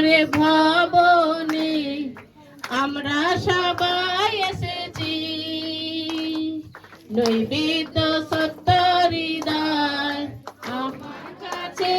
তোমার ভবনে আমরা সবাই এসেছি। নৈবেদ্য সত্য হৃদয় আমার কাছে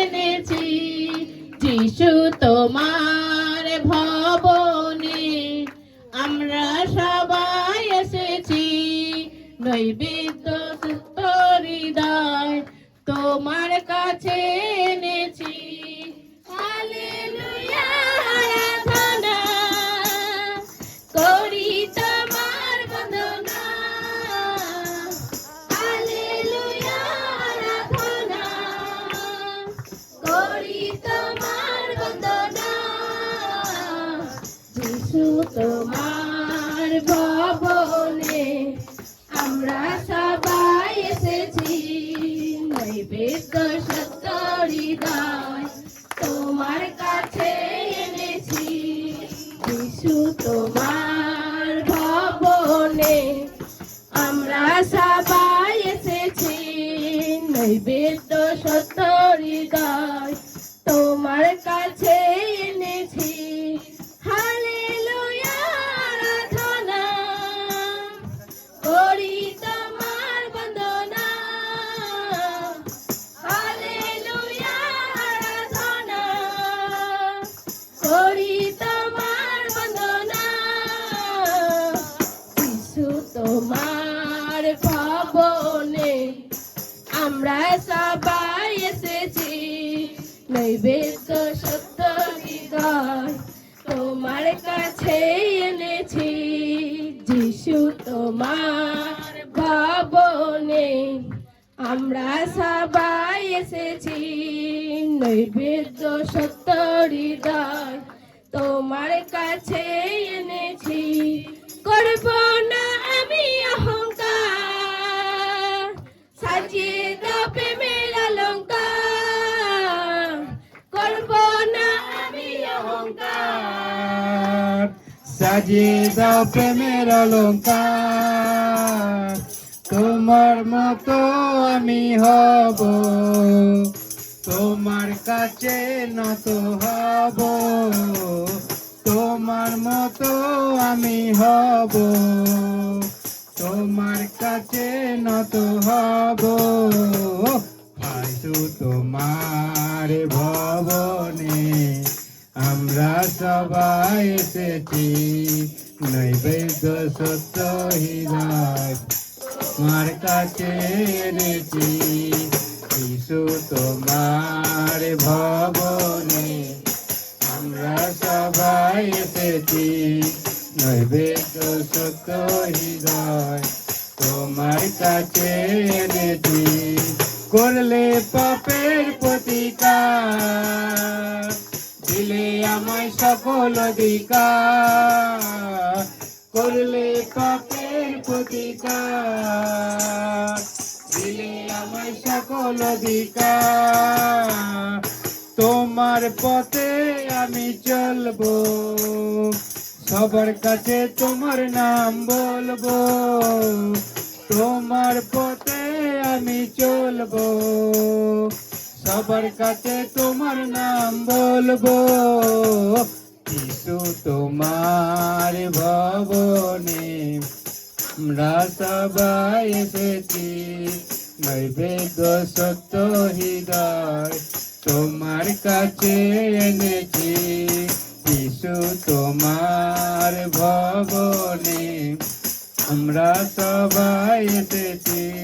এনেছি। যিশু তোমার ভবনে আমরা সবাই এসেছি। নৈবেদ্য সত্য হৃদয় তোমার কাছে তোমার ভবনে আমরা সবাই এসেছি। নৈবেদ্য সত্য হৃদয় তোমার কাছে এনেছি। যিশু তোমার ভবনে আমরা সবাই এসেছি। নৈবেদ্য সত্য হৃদয় তোমার ভবনে আমরা সবাই এসেছি। নৈবেদ্য সত্য হৃদয় তোমার কাছে এনেছি। যিশু তোমার ভবনে আমরা সবাই এসেছি। নৈবেদ্য সত্য হৃদয় তোমার কাছে এনেছি। অহংকার। সাজিয়ে দাও প্রেমের অলঙ্কার তোমার মতো আমি হব। তোমার কাছে নত হব। তোমার মতো আমি হব। তোমার কাছে নত হব। আইসু তোমার ভবনে আমরা সবাই এসেছি নৈবেদ্য সত্য হৃদয়। তোমার কাছে এনেছি যিশু তোমার ভবনে। আমরা সবাই এসেছি নৈবেদ্য সত্য হৃদয়। তোমার কাছে এনেছি। করলে পাপের প্রতিকার। আমায় সকল অধিকার করলে পাপের প্রতিকার। দিলে আমায় সকল অধিকার। তোমার পথে আমি চলবো, সবার কাছে তোমার নাম বলব। তোমার পথে আমি চলবো। সবার কাছে তোমার নাম বলব। যিশু তোমার ভবনে আমরা সবাই এসেছি। নৈবেদ্য সত্য হৃদয় তোমার কাছে এনেছি। যিশু তোমার ভবনে আমরা সবাই এসেছি।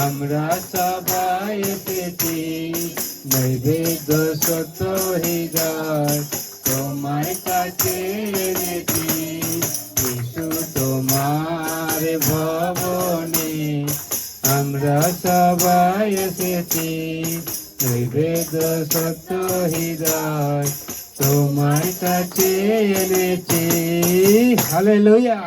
আমরা সবাই এসেছি। নৈবেদ্য সত্য হৃদয় তোমার কাছে এনেছি। যিশু তোমার ভবনে আমরা সবাই এসেছি। নৈবেদ্য সত্য হৃদয় তোমার কাছে এনেছি। হালেলুয়া!